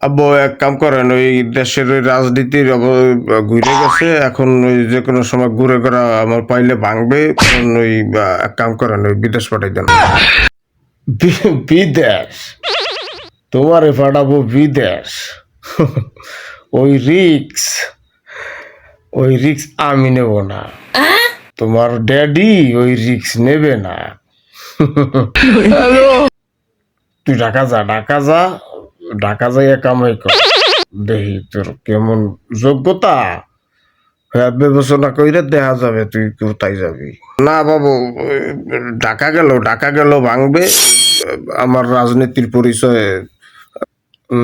আব্বু এক কাম করেন ওই দেশের ওই রাজনীতির ঘুরে গেছে এখন ওই যে কোনো সময় ঘুরে করা আমার পাইলে ভাঙবে ওই এক কাম করেন ওই বিদেশ পাঠাই দেন। বিদেশ? তোমারে পাঠাবো বিদেশ। ওই রিক্স ওই রিক্স আমি নেব না। তোমার ড্যাডি ওই রিক্স নেবে না। তুই ঢাকা যা ঢাকা যা। ঢাকা যাইয়া কামাই কর। দেখি তোর কেমন যোগ্যতা। হ্যাঁ বিবেচনা কইরে দেখা যাবে তুই কোথায় যাবি। না বাবু ঢাকা গেল ঢাকা গেল ভাঙবে। আমার রাজনীতির পরিচয়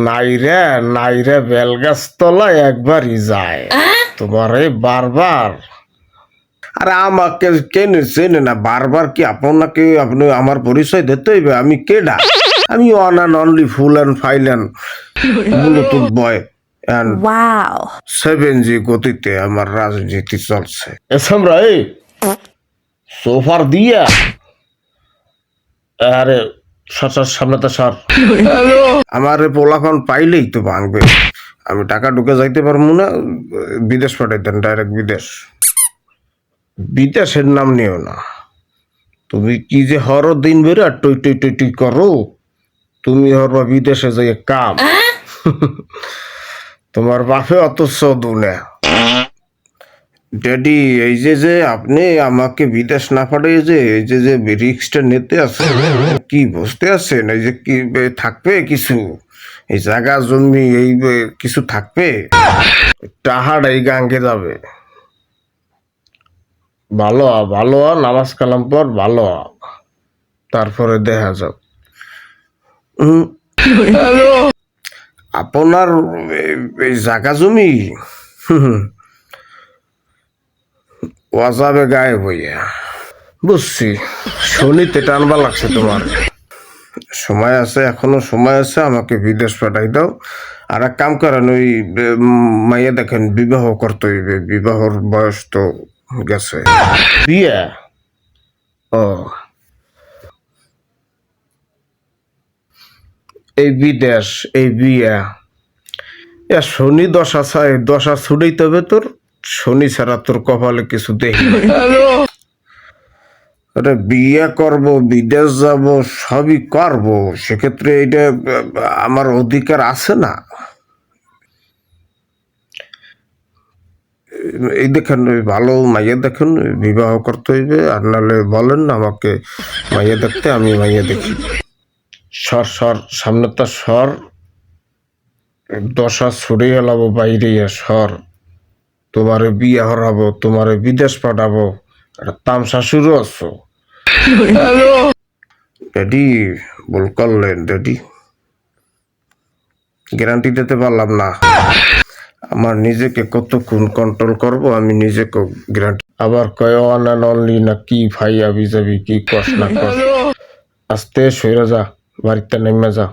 নাইরে নাইরে বেলগাছ তলায় একবারই যায়। তোমারে বারবার। আরে আমাকে কেনে চেনে না বারবার কি আপনাকে আপনি আমার পরিচয় দিতে হইবে? আমি কেডা? আমি one and only full and file and bluetooth boy Wow. Seven G গতিতে আমার রাজনীতি চলছে। এসম এই সোফার দিয়া। আরে সর সামনে তো সর আমার পোলাখন পাইলেই তো ভাঙবে। আমি টাকা ঢুকে যাইতে পারব না বিদেশ পাঠাই দেন ডাইরেক্ট বিদেশ। বিদেশের নাম নিও না। তুমি কি যে হর দিন বেরো আর টই টই টই টই করো? তুমি হরবা বিদেশে যাই কাম। তোমার বাপে অত সদু না ড্যাডি এই যে যে আপনি আমাকে বিদেশ না পাঠিয়ে যে এই যে যে রিক্সটা নিতে আছেন কি বুঝতে আছেন? এই যে কি থাকবে কিছু? এই জায়গা জমি এই কিছু থাকবে? টাহার এই গাঙ্গে যাবে। ভালো ভালো নামাজ কালাম পর ভালো। তারপরে দেখা যাক। আপনার এই জায়গা জমি। ওয়াজাবে গায়ে বইয়া বুঝছি শনিতে টানবা লাগছে তোমার। সময় আছে এখনও সময় আছে আমাকে বিদেশ পাঠাই দাও। আর এক কাম করেন ওই মাইয়া দেখেন বিবাহ করতে হইবে বিবাহর বয়স তো গেছে। বিয়ে? ও। এই বিদেশ, এই বিয়া। এ শনি দশা চাই, দশা ছুটেই তবে তোর। শনি ছাড়া তোর কপালে কিছু দেখি আরে বিয়ে করব, বিদেশ যাব, সবই করব। সেক্ষেত্রে এটা আমার অধিকার আছে না। এই দেখেন ভালো মাইয়া দেখেন বিবাহ করতে হইবে। আর নাহলে বলেন আমাকে, মাইয়া দেখতে, আমি মাইয়া দেখি। সর সর তো সর। দশা ছড়িয়ে এলাবো বাইরে সর। তোমারে বিয়ে হরাবো, তোমারে বিদেশ পাঠাবো। একটা তামসা আছো ড্যাডি বল করলেন ড্যাডি। গ্যারান্টি দিতে পারলাম না। আমার নিজেকে কত কতক্ষণ কন্ট্রোল করব, আমি নিজেকে গ্যারান্টি আবার কয় অন অ্যান্ড অনলি না কি ভাই আবি যাবি কি কস না কস? আস্তে সইরা যা। বাড়িতে নেমে যা